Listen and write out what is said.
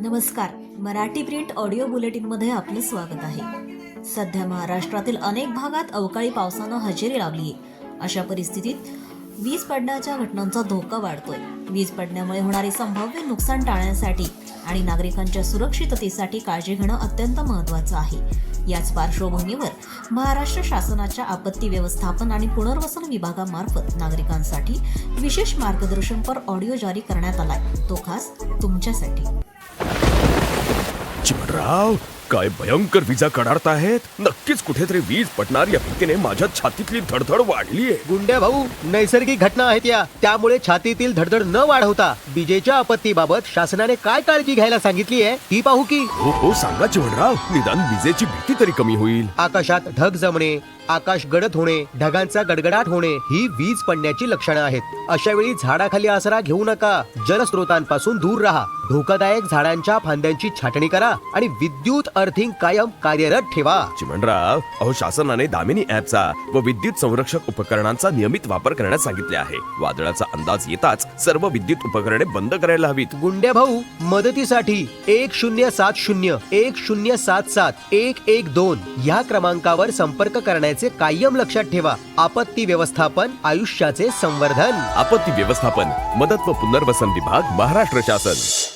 नमस्कार. Marathi print audio बुलेटिनमध्ये आपलं स्वागत आहे. सध्या महाराष्ट्रातील अनेक भागात अवकाळी पावसानं हजेरी लावली आहे अशा परिस्थितीत वीज पडण्याच्या घटनांचा धोका वाढतोय. वीज पडण्यामुळे होणारे संभाव्य नुकसान टाळण्यासाठी आणि नागरिकांच्या सुरक्षिततेसाठी काळजी घेणं अत्यंत महत्त्वाचं आहे. याच पार्श्वभूमीवर महाराष्ट्र शासनाच्या आपत्ती व्यवस्थापन आणि पुनर्वसन विभागामार्फत नागरिकांसाठी विशेष मार्गदर्शनपर ऑडिओ जारी करण्यात आलाय. तो खास तुमच्यासाठी. चिमणराव काय भयंकर विजा कडाडताहेत नक्कीच कुठेतरी वीज पडणार या भीतीने माझ्या छातीतली धडधड वाढलीये. गुंड्या भाऊ नैसर्गिक घटना आहेत या. त्यामुळे छातीतील धडधड न वाढवता विजेच्या आपत्तीबाबत शासनाने काय काळजी घ्यायला सांगितली आहे ती पाहू की. हो हो सांगा चिमणराव निदान विजेची भीती तरी कमी होईल. आकाशात ढग जमणे आकाश गडद होणे ढगांचा गडगडाट होणे ही वीज पडण्याची लक्षणं आहेत. अशा वेळी झाडाखाली आसरा घेऊ नका. जलस्रोतांपासून दूर राहा. धोकादायक झाडांच्या फांद्यांची छाटणी करा आणि विद्युत अर्थिंग कायम कार्यरत ठेवा. चिमणराव अहो शासनाने दामिनी ऍपचा व विद्युत संरक्षक उपकरणांचा नियमित वापर करण्यास सांगितले आहे. वादळाचा अंदाज येताच सर्व विद्युत उपकरणे बंद करायला हवीत. गुंड्या भाऊ मदतीसाठी एक शून्य सात शून्य एक शून्य सात सात एक एक दोन या क्रमांकावर संपर्क करण्याचे कायम लक्षात ठेवा. आपत्ती व्यवस्थापन आयुष्याचे संवर्धन. आपत्ती व्यवस्थापन मदत व पुनर्वसन विभाग महाराष्ट्र शासन.